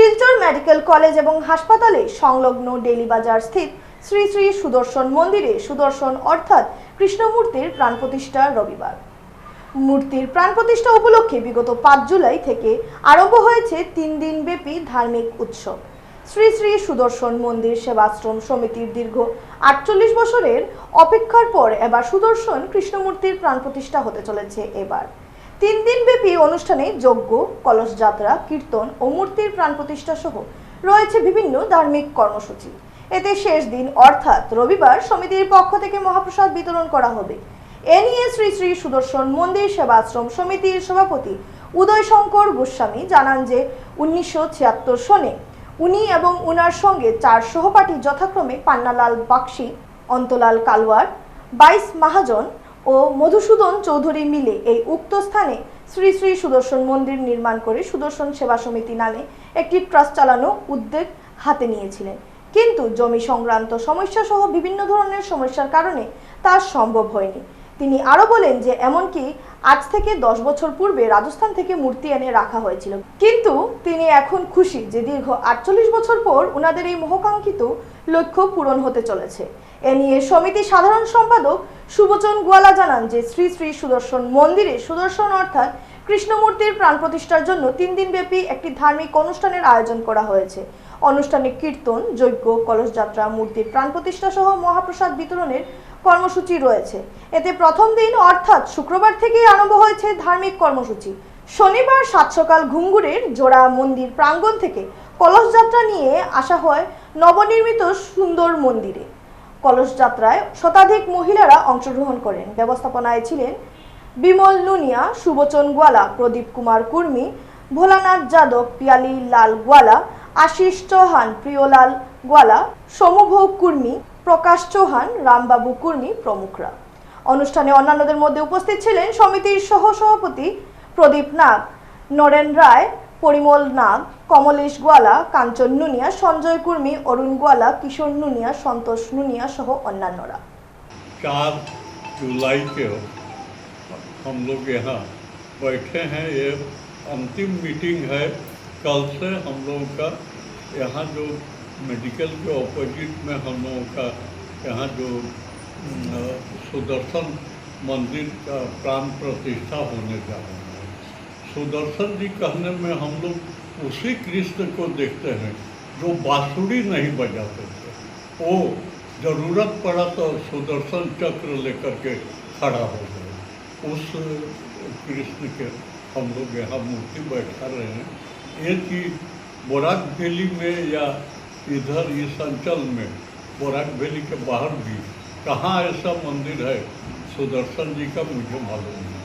Silchar medical college এবং হাসপাতালে সংলগ্ন ডেলি বাজার স্থিত শ্রী শ্রী সুদর্শন মন্দিরে সুদর্শন অর্থাৎ কৃষ্ণমূর্তির প্রাণ প্রতিষ্ঠা রবিবার। মূর্তির প্রাণ প্রতিষ্ঠা উপলক্ষে বিগত পাঁচ জুলাই থেকে আরম্ভ হয়েছে তিন দিন ব্যাপী ধার্মিক উৎসব। শ্রী শ্রী সুদর্শন মন্দির সেবাশ্রম সমিতির দীর্ঘ আটচল্লিশ বছরের অপেক্ষার পর এবার সুদর্শন কৃষ্ণমূর্তির প্রাণ প্রতিষ্ঠা হতে চলেছে এবার। তিন দিন ব্যাপী অনুষ্ঠানে যজ্ঞ কলস যাত্রা কীর্তন ও মূর্তির প্রাণ প্রতিষ্ঠা সহ রয়েছে বিভিন্ন ধার্মিক কর্মসূচি। এতে শেষ দিন অর্থাৎ রবিবার সমিতির পক্ষ থেকে মহাপ্রসাদ বিতরণ করা হবে। এ নিয়ে শ্রী শ্রী সুদর্শন মন্দির সেবাশ্রম সমিতির সভাপতি উদয় শঙ্কর গোস্বামী জানান যে উনিশশো ছিয়াত্তর সনে উনি এবং উনার সঙ্গে চার সহপাঠী যথাক্রমে পান্নালাল বাক্সি, অন্তলাল কালওয়ার, বাইশ মহাজন ও মধুসূদন চৌধুরী মিলে এই উক্ত স্থানে শ্রী শ্রী সুদর্শন মন্দির নির্মাণ করে সুদর্শন সেবা সমিতি নামে একটি ট্রাস্ট চালানো উদ্যোগ হাতে নিয়েছিলেন। কিন্তু জমি সংক্রান্ত সমস্যা সহ বিভিন্ন ধরনের সমস্যার কারণে তা সম্ভব হয়নি। তিনি আরও বলেন যে, এমনকি আজ থেকে দশ বছর পূর্বে রাজস্থান থেকে মূর্তি এনে রাখা হয়েছিল। কিন্তু তিনি এখন খুশি যে, দীর্ঘ আটচল্লিশ বছর পর উনাদের এই মহকাঙ্ক্ষিত লক্ষ্য পূরণ হতে চলেছে। এ নিয়ে সমিতি সাধারণ সম্পাদক সুবচন গোয়ালা জানান যে, শ্রী শ্রী সুদর্শন মন্দিরে সুদর্শন অর্থাৎ কৃষ্ণমূর্তির প্রাণ প্রতিষ্ঠার জন্য তিন দিনব্যাপী একটি ধার্মিক অনুষ্ঠানের আয়োজন করা হয়েছে। অনুষ্ঠানে কীর্তন, যজ্ঞ কলসযাত্রা মূর্তির প্রাণ প্রতিষ্ঠা সহ মহাপ্রসাদ বিতরণের কর্মসূচি রয়েছে। এতে প্রথম দিন অর্থাৎ শুক্রবার থেকেই আরম্ভ হয়েছে ধার্মিক কর্মসূচি। শনিবার সাত সকাল ঘুঙ্গুরের জোড়া মন্দির প্রাঙ্গণ থেকে কলসযাত্রা নিয়ে আসা হয় নবনির্মিত সুন্দর মন্দিরে। কলস যাত্রায় শতাধিক মহিলারা অংশগ্রহণ করেন। ব্যবস্থাপনায় ছিলেন বিমল নুনিয়া সুবচন গোয়ালা, প্রদীপ কুমার কুর্মী, ভোলানাথ যাদব, পিয়ালি লাল গোয়ালা, আশিস চৌহান, প্রিয়লাল গোয়ালা সমভোগ কুর্মী, প্রকাশ চৌহান, রামবাবু কুর্মী প্রমুখরা। অনুষ্ঠানে অন্যান্যদের মধ্যে উপস্থিত ছিলেন সমিতির সহ সভাপতি প্রদীপ নাগ, নরেন রায়, পরিমল নাগ, কমলেশ গোয়ালা, কাঞ্চন নুনিয়া, সঞ্জয় কুর্মী, অরুণ গোয়ালা, কিশোর নুনিয়া, সন্তোষ নুনিয়া সহ অন্যান্যরা। हम लोग यहाँ बैठे हैं। ये अंतिम मीटिंग है। कल से हम लोगों का यहाँ जो मेडिकल के ऑपोजिट में हम लोगों का यहाँ जो सुदर्शन मंदिर का प्राण प्रतिष्ठा होने जा रहा है। सुदर्शन जी कहने में हम लोग उसी कृष्ण को देखते हैं, जो बांसुरी नहीं बजाते थे। वो ज़रूरत पड़ा तो सुदर्शन चक्र लेकर के खड़ा हो गए। उस कृष्ण के, हम लोग यहाँ मूर्ति बैठा रहे हैं। एक ही बोराक वैली में या इधर इस अंचल में, बोराक वैली के बाहर भी। कहाँ ऐसा मंदिर है? सुदर्शन जी का मुझे मालूम नहीं।